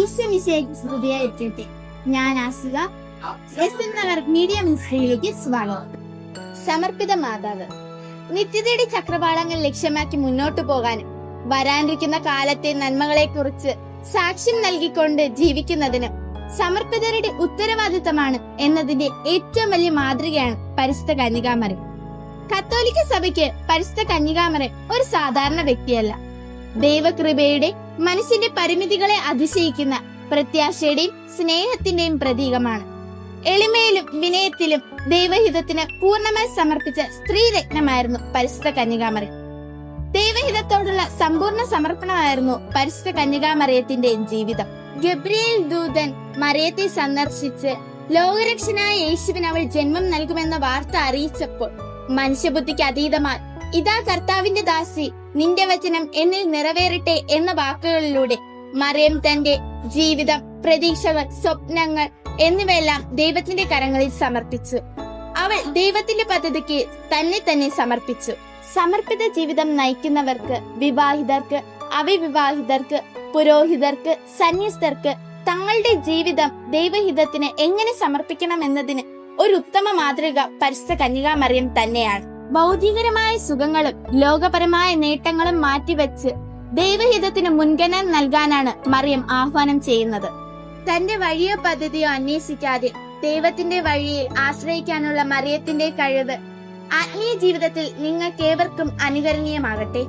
ഈശ്വമിശേഖ് സ്തുതിയായിരിക്കട്ടെ ഞാൻ Asika S M Nagar media സ്വാഗതം. സമർപ്പിത മാതാവ് നിത്യതയുടെ ചക്രവാളങ്ങൾ ലക്ഷ്യമാക്കി മുന്നോട്ടു പോകാനും വരാനിരിക്കുന്ന കാലത്തെ നന്മകളെ കുറിച്ച് സാക്ഷ്യം നൽകിക്കൊണ്ട് ജീവിക്കുന്നതിനും സമർപ്പിതരുടെ ഉത്തരവാദിത്തമാണ് എന്നതിന്റെ ഏറ്റവും വലിയ മാതൃകയാണ് പരിശുദ്ധ കന്യകാമറി കത്തോലിക്ക സഭയ്ക്ക് പരിശുദ്ധ കന്യകാമറി ഒരു സാധാരണ വ്യക്തിയല്ല. ദൈവകൃപയുടെ മനുഷ്യന്റെ പരിമിതികളെ അതിശയിക്കുന്ന പ്രത്യാശയുടെയും സ്നേഹത്തിന്റെയും പ്രതീകമാണ്. എളിമയിലും വിനയത്തിലും ദൈവഹിതത്തിന് പൂർണമായി സമർപ്പിച്ച സ്ത്രീരത്നമായിരുന്നു പരിശുദ്ധ കന്യകാമറി ദൈവഹിതത്തോടുള്ള സമ്പൂർണ സമർപ്പണമായിരുന്നു പരിശുദ്ധ കന്യകാമറിയത്തിന്റെ ജീവിതം. ഗബ്രിയേൽ ദൂതൻ മറിയത്തെ സന്ദർശിച്ച് ലോകരക്ഷനായ യേശുവിന് അവൾ ജന്മം നൽകുമെന്ന വാർത്ത അറിയിച്ചപ്പോൾ മനുഷ്യബുദ്ധിക്ക് അതീതമായി ഇതാ കർത്താവിന്റെ ദാസി നിന്റെ വചനം എന്നിൽ നിറവേറട്ടെ എന്ന വാക്കുകളിലൂടെ മറിയം തന്റെ ജീവിതം പ്രതീക്ഷകൾ സ്വപ്നങ്ങൾ എന്നിവയെല്ലാം ദൈവത്തിന്റെ കരങ്ങളിൽ സമർപ്പിച്ചു. അവൾ ദൈവത്തിന്റെ പദ്ധതിക്ക് തന്നെ തന്നെ സമർപ്പിച്ചു. സമർപ്പിത ജീവിതം നയിക്കുന്നവർക്ക് വിവാഹിതർക്ക് അവിവിവാഹിതർക്ക് പുരോഹിതർക്ക് സന്യസ്തർക്ക് തങ്ങളുടെ ജീവിതം ദൈവഹിതത്തിന് എങ്ങനെ സമർപ്പിക്കണം എന്നതിന് ഒരു ഉത്തമ മാതൃക പരിശുദ്ധ കന്യകാമറിയം തന്നെയാണ്. ഭൗതികരമായ സുഖങ്ങളും ലോകപരമായ നേട്ടങ്ങളും മാറ്റിവെച്ച് ദൈവഹിതത്തിന് മുൻഗണന നൽകാനാണ് മറിയം ആഹ്വാനം ചെയ്യുന്നത്. തന്റെ വഴിയോ പദ്ധതിയോ അന്വേഷിക്കാതെ ദൈവത്തിന്റെ വഴിയിൽ ആശ്രയിക്കാനുള്ള മറിയത്തിന്റെ കഴിവ് ആത്മീയ ജീവിതത്തിൽ നിങ്ങൾക്കേവർക്കും അനുകരണീയമാകട്ടെ.